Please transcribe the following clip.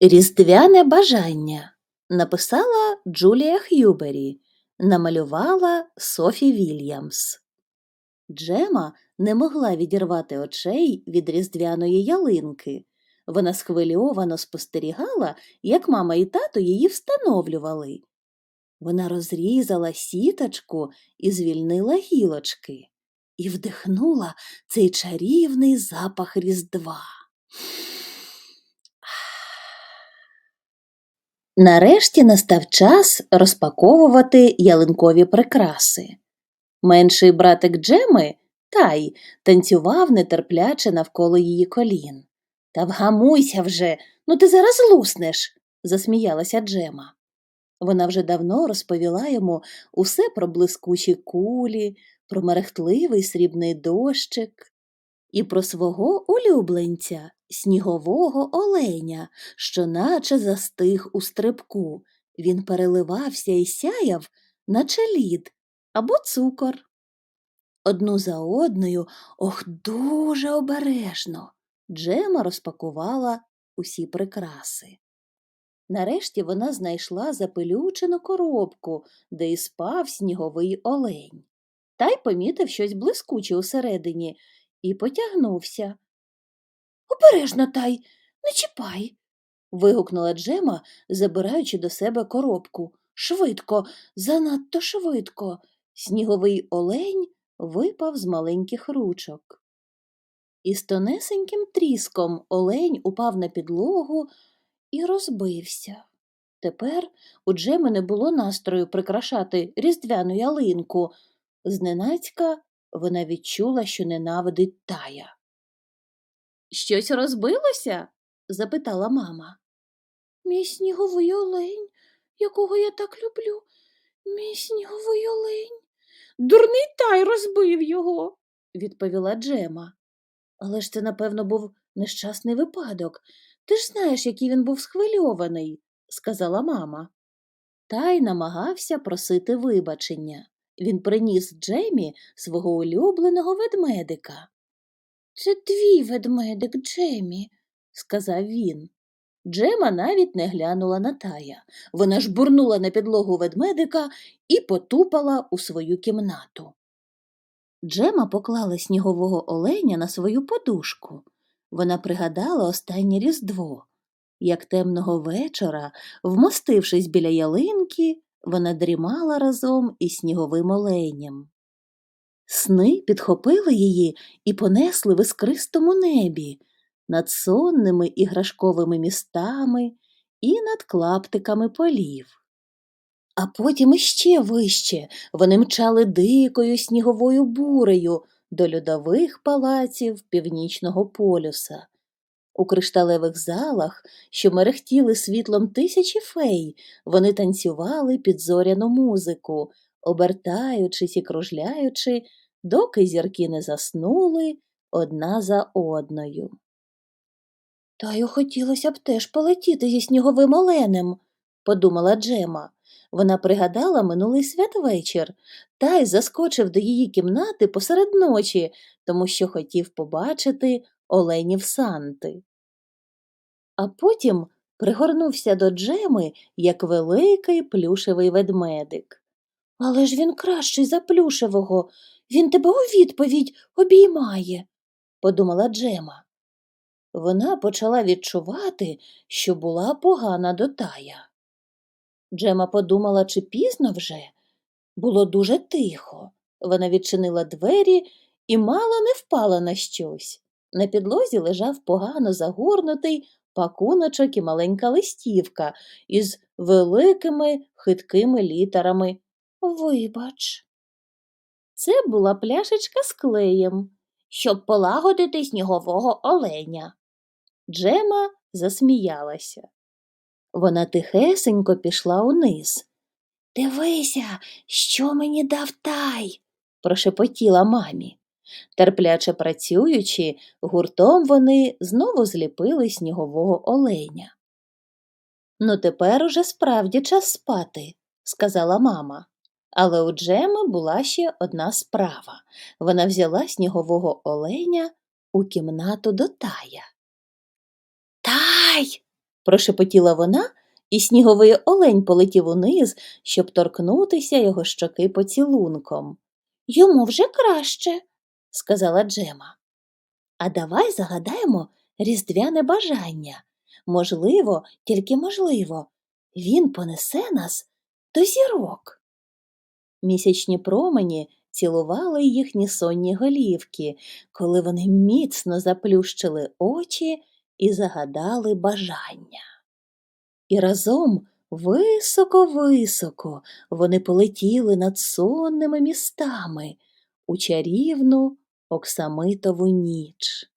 Різдвяне бажання написала Джулія Х'юбері, намалювала Софі Вільямс. Джема не могла відірвати очей від різдвяної ялинки. Вона схвильовано спостерігала, як мама і тато її встановлювали. Вона розрізала сіточку і звільнила гілочки і вдихнула цей чарівний запах Різдва. Нарешті настав час розпаковувати ялинкові прикраси. Менший братик Джеми, Тай, танцював нетерпляче навколо її колін. Та вгамуйся вже, ну ти зараз луснеш, засміялася Джема. Вона вже давно розповіла йому усе про блискучі кулі, про мерехтливий срібний дощик і про свого улюбленця, снігового оленя, що наче застиг у стрибку. Він переливався і сяяв, наче лід або цукор. Одну за одною, ох, дуже обережно, Джема розпакувала усі прикраси. Нарешті вона знайшла запелючену коробку, де і спав сніговий олень. Та й помітив щось блискуче усередині і потягнувся. Обережно, тай, не чіпай. вигукнула Джема, забираючи до себе коробку. Швидко, занадто швидко. Сніговий олень випав з маленьких ручок. Із тонесеньким тріском олень упав на підлогу і розбився. Тепер у Джеми не було настрою прикрашати різдвяну ялинку. Зненацька вона відчула, що ненавидить тая. Щось розбилося? запитала мама. Мій сніговий олень, якого я так люблю, мій сніговий олень. Дурний тай розбив його, відповіла Джема. Але ж це, напевно, був нещасний випадок. Ти ж знаєш, який він був схвильований, сказала мама. Тай намагався просити вибачення. Він приніс Джемі свого улюбленого ведмедика. Це твій ведмедик, Джемі, сказав він. Джема навіть не глянула на тая. Вона ж бурнула на підлогу ведмедика і потупала у свою кімнату. Джема поклала снігового оленя на свою подушку. Вона пригадала останнє різдво. Як темного вечора, вмостившись біля ялинки, вона дрімала разом із сніговим оленям. Сни підхопили її і понесли в іскристому небі, над сонними іграшковими містами і над клаптиками полів. А потім іще вище вони мчали дикою сніговою бурею до льодових палаців північного полюса. У кришталевих залах, що мерехтіли світлом тисячі фей, вони танцювали під зоряну музику, обертаючись і кружляючи, доки зірки не заснули одна за одною. Таю хотілося б теж полетіти зі сніговим оленем, подумала Джема. Вона пригадала минулий святвечір, та й заскочив до її кімнати посеред ночі, тому що хотів побачити оленів Санти. А потім пригорнувся до Джеми, як великий плюшевий ведмедик. Але ж він кращий за плюшевого, він тебе у відповідь обіймає, подумала Джема. Вона почала відчувати, що була погана до тая. Джема подумала, чи пізно вже. Було дуже тихо. Вона відчинила двері і мало не впала на щось. На підлозі лежав погано загорнутий пакуночок і маленька листівка із великими хиткими літерами. Вибач. Це була пляшечка з клеєм, щоб полагодити снігового оленя. Джема засміялася. Вона тихесенько пішла униз. Дивися, що мені дав тай, прошепотіла мамі. Терпляче працюючи, гуртом вони знову зліпили снігового оленя. Ну, тепер уже справді час спати, сказала мама. Але у Джеми була ще одна справа. Вона взяла снігового оленя у кімнату до тая. Тай. прошепотіла вона, і сніговий олень полетів униз, щоб торкнутися його щоки поцілунком. Йому вже краще, сказала Джема. А давай загадаємо різдвяне бажання. Можливо, тільки можливо, він понесе нас до зірок. Місячні промені цілували їхні сонні голівки, коли вони міцно заплющили очі і загадали бажання. І разом високо-високо вони полетіли над сонними містами у чарівну оксамитову ніч.